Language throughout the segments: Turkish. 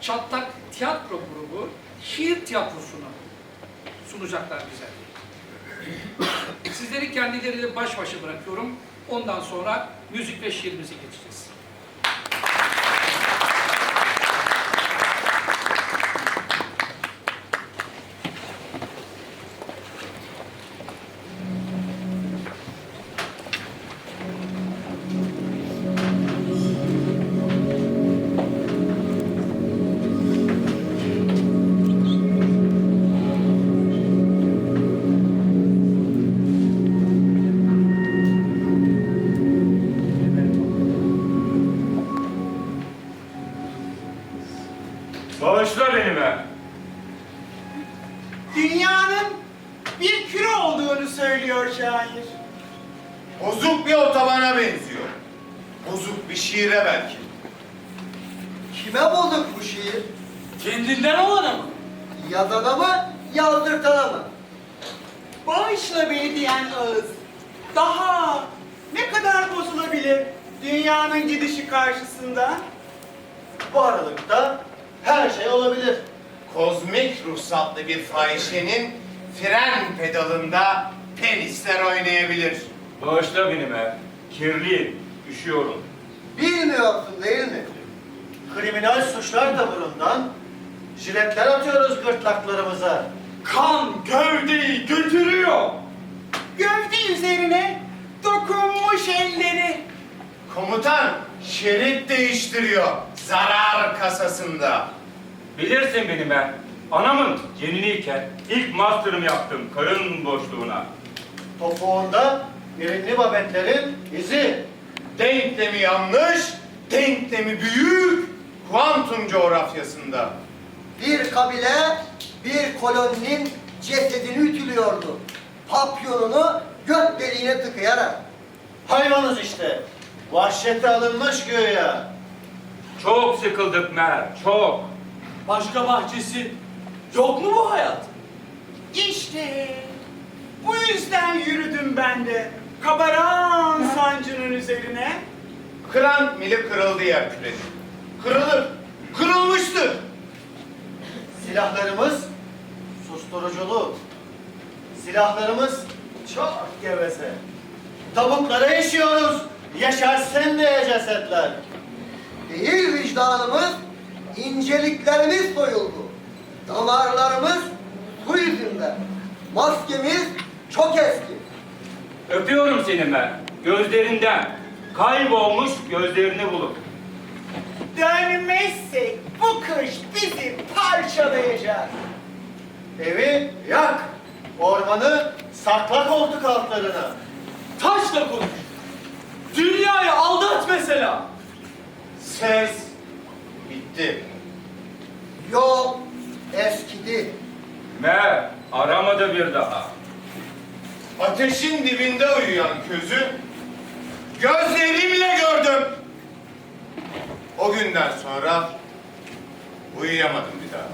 Çatlak Tiyatro Grubu şiir tiyatrosunu sunacaklar bize. Sizleri kendileriyle baş başa bırakıyorum. Ondan sonra müzik ve şiirimize geçeceğiz. Bağışla beni be. Dünyanın bir küre olduğunu söylüyor şair. Bozuk bir otobana benziyor. Bozuk bir şiire belki. Kime bozuk bu şiir? Kendinden olana mı? Yazana mı, yazdırtana mı? Bağışla beni diyen ağız. Daha ne kadar bozulabilir dünyanın gidişi karşısında? Bu aralıkta her şey olabilir. Kozmik ruhsatlı bir fahişenin fren pedalında penisler oynayabilir. Bağışla beni be. Kirliyim. Üşüyorum. Bilmiyorsun değil mi? Kriminal suçlar taburundan jiletler atıyoruz gırtlaklarımıza. Kan gövdeyi götürüyor. Gövde üzerine dokunmuş elleri. Komutan şerit değiştiriyor zarar kasasında. Bilirsin beni be. Anamın cenniniyken ilk master'ım yaptım karın boşluğuna. Topuğunda birinli babetlerin izi. Denklemi yanlış, denklemi büyük, kuantum coğrafyasında. Bir kabile bir koloninin cesedini ütülüyordu. Papyonunu göt deliğine tıkayarak. Hayvanız işte. Vahşete alınmış göğe. Çok sıkıldık mer, çok. Başka bahçesi yok mu bu hayat? İşte bu yüzden yürüdüm ben de kabaran sancının üzerine. Kıran mili kırıldı yer küresi. Kırılır, kırılmıştır. Silahlarımız susturuculu. Silahlarımız çok geveze. Tabutlara işiyoruz. Yaşarsın diye cesetler. Değil vicdanımız, inceliklerimiz soyuldu. Damarlarımız su yüzünden. Maskemiz çok eski. Öpüyorum seni mer. Gözlerinden. Kaybolmuş gözlerini bulup. Dönmezsek bu kış bizi parçalayacak. Evi yak. Ormanı sakla koltuk altlarına. Taşla konuş. Dünyayı aldat mesela. Ses bitti. Yol eskidi. Mer, aramadı bir daha. Ateşin dibinde uyuyan közü gözlerimle gördüm. O günden sonra uyuyamadım bir daha.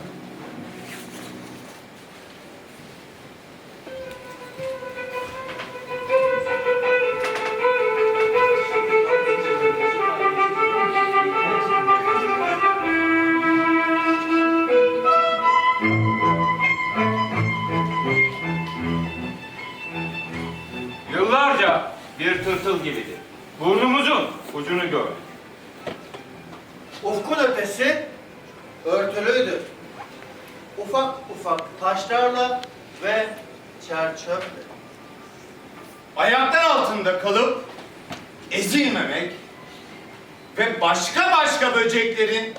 Ucunu gördük. Ufkun ötesi örtülüydü. Ufak ufak taşlarla ve çerçöple. Ayaklar altında kalıp ezilmemek ve başka başka böceklerin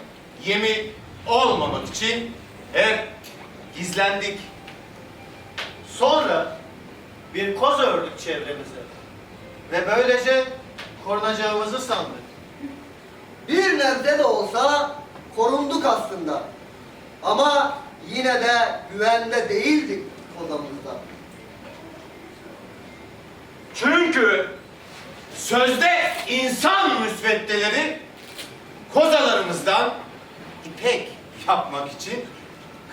yemi olmamak için hep gizlendik. Sonra bir koz ördük çevremize. Ve böylece korunacağımızı sandık. Bir nebze de olsa korunduk aslında. Ama yine de güvende değildik kozamızda. Çünkü sözde insan müsveddeleri kozalarımızdan ipek yapmak için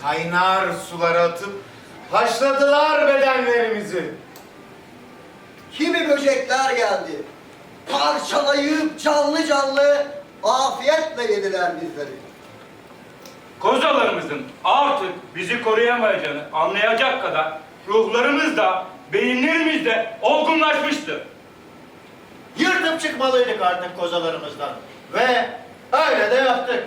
kaynar sulara atıp haşladılar bedenlerimizi. Kimi böcekler geldi. Parçalayıp canlı canlı afiyetle yediler bizleri. dostlarımızın artık bizi koruyamayacağını anlayacak kadar ruhlarımız da beyinlerimiz de olgunlaşmıştı. Yırtıp çıkmalıydık artık kozalarımızdan. Ve öyle de yaptık.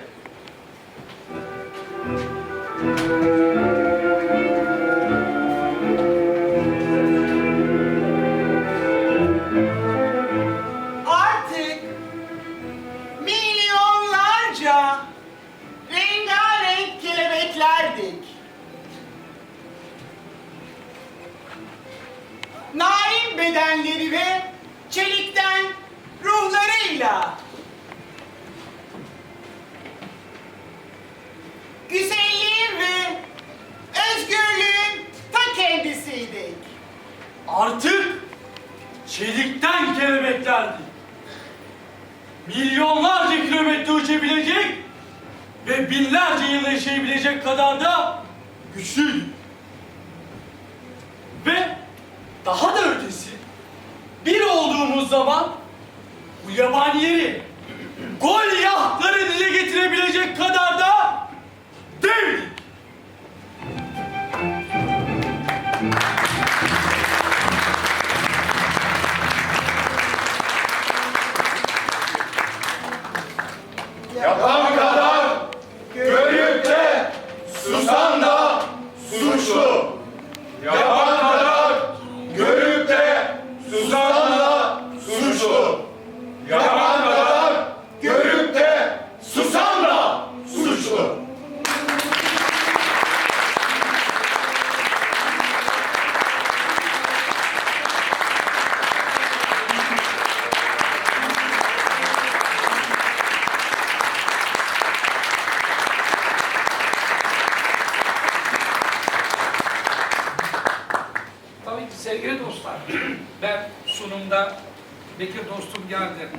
Çelikten kelebeklerdi. Milyonlarca kilometre uçabilecek ve binlerce yıl yaşayabilecek kadar da güçlüydük. Ve daha da ötesi, bir olduğumuz zaman bu yabanileri, Golyahları dile getirebilecek kadar da ben sunumda Bekir dostum geldi.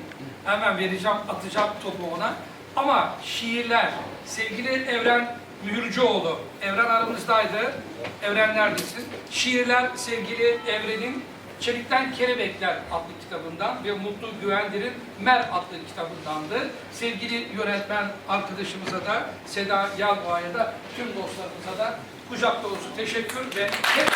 Hemen vereceğim, atacağım topu ona. Ama şiirler, sevgili Evren Mühürcüoğlu, Evren aramızdaydı. Evren neredesin? Şiirler sevgili Evren'in Çelikten Kelebekler adlı kitabından ve Mutlu Güvendir'in Mer adlı kitabındandı. Sevgili yönetmen arkadaşımıza da, Seda Yalboğa'ya da, tüm dostlarımıza da kucak dolusu teşekkür ve hep